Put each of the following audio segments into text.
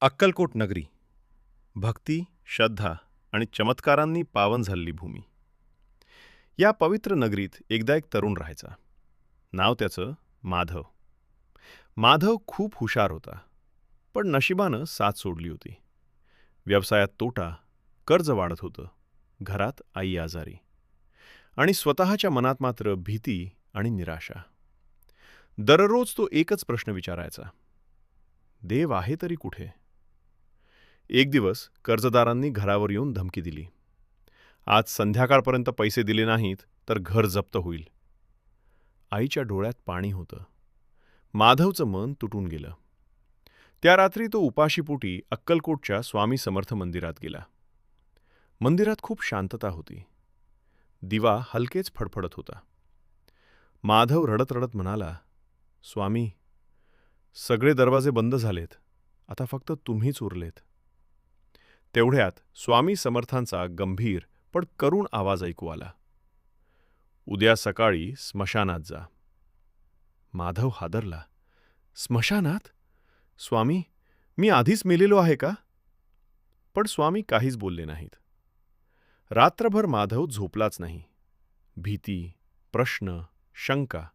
अक्कलकोट नगरी. भक्ती श्रद्धा आणि चमत्कारांनी पावन झालेली भूमी. या पवित्र नगरीत एकदा एक तरुण राहायचा. नाव त्याचं माधव. माधव खूप हुशार होता पण नशिबानं साथ सोडली होती. व्यवसायात तोटा कर्ज वाढत होतं घरात आई आजारी. आणि स्वतःच्या मनात मात्र भीती आणि निराशा. दररोज तो एकच प्रश्न विचारायचा. देव आहे तरी कुठे? एक दिवस कर्जदारांनी घरावर येऊन धमकी दिली. आज संध्याकाळपर्यंत पैसे दिले नाहीत तर घर जप्त होईल. आईच्या डोळ्यात पाणी होतं. माधवचं मन तुटून गेलं. त्या रात्री तो उपाशीपोटी अक्कलकोटच्या स्वामी समर्थ मंदिरात गेला. मंदिरात खूप शांतता होती. दिवा हलकेच फडफडत होता. माधव रडत रडत म्हणाला स्वामी सगळे दरवाजे बंद झालेत. आता फक्त तुम्हीच उरलेत. तेवढ्यात स्वामी समर्थांचा गंभीर पण करुण आवाज ऐकू आला. उद्या सकाळी स्मशानात जा. माधव हादरला. स्मशानात? स्वामी मी आधीच मेलेलो आहे का? पण स्वामी काहीच बोलले नाहीत. रात्रभर माधव झोपलाच नाही. भीती प्रश्न शंका.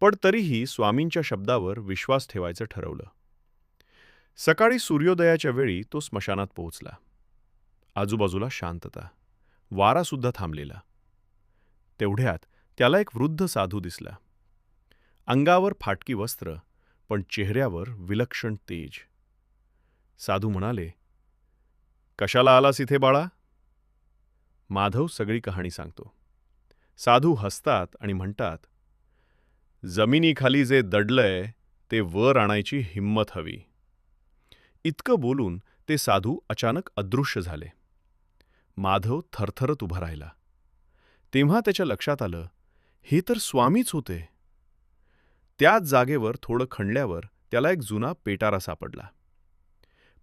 पण तरीही स्वामींच्या शब्दावर विश्वास ठेवायचं ठरवलं. सकाळी सूर्योदयाच्या वेळी तो स्मशानात पोहोचला. आजूबाजूला शांतता. वारासुद्धा थांबलेला. तेवढ्यात त्याला एक वृद्ध साधू दिसला. अंगावर फाटकी वस्त्र पण चेहऱ्यावर विलक्षण तेज. साधू म्हणाले कशाला आलास इथे बाळा? माधव सगळी कहाणी सांगतो. साधू हसतात आणि म्हणतात जमिनीखाली जे दडलंय ते वर आणायची हिंमत हवी. इतकं बोलून ते साधू अचानक अदृश्य झाले. माधव थरथरत उभा राहिला. तेव्हा त्याच्या लक्षात आलं हे तर स्वामीच होते. त्याच जागेवर थोडं खणल्यावर त्याला एक जुना पेटारा सापडला.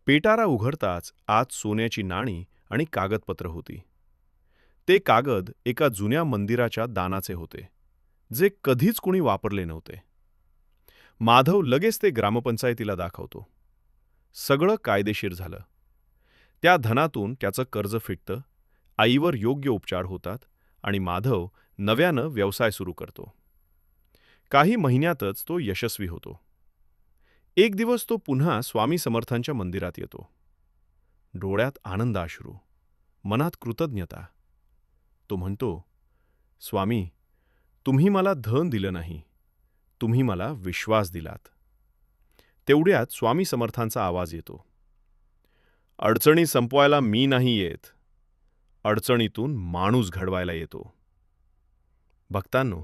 पेटारा उघडताच आत सोन्याची नाणी आणि कागदपत्र होती. ते कागद एका जुन्या मंदिराच्या दानाचे होते जे कधीच कुणी वापरले नव्हते. माधव लगेच ते ग्रामपंचायतीला दाखवतो. सगळं कायदेशीर झालं. त्या धनातून त्याचं कर्ज फिटतं आईवर योग्य उपचार होतात आणि माधव नव्यानं व्यवसाय सुरू करतो. काही महिन्यातच तो यशस्वी होतो. एक दिवस तो पुन्हा स्वामी समर्थांच्या मंदिरात येतो. डोळ्यात आनंदाश्रू मनात कृतज्ञता. तो म्हणतो स्वामी तुम्ही मला धन दिलं नाही. तुम्ही मला विश्वास दिलात. तेवढ्यात स्वामी समर्थांचा आवाज येतो. अडचणी संपवायला मी नाही येत. अडचणीतून माणूस घडवायला येतो. भक्तांनो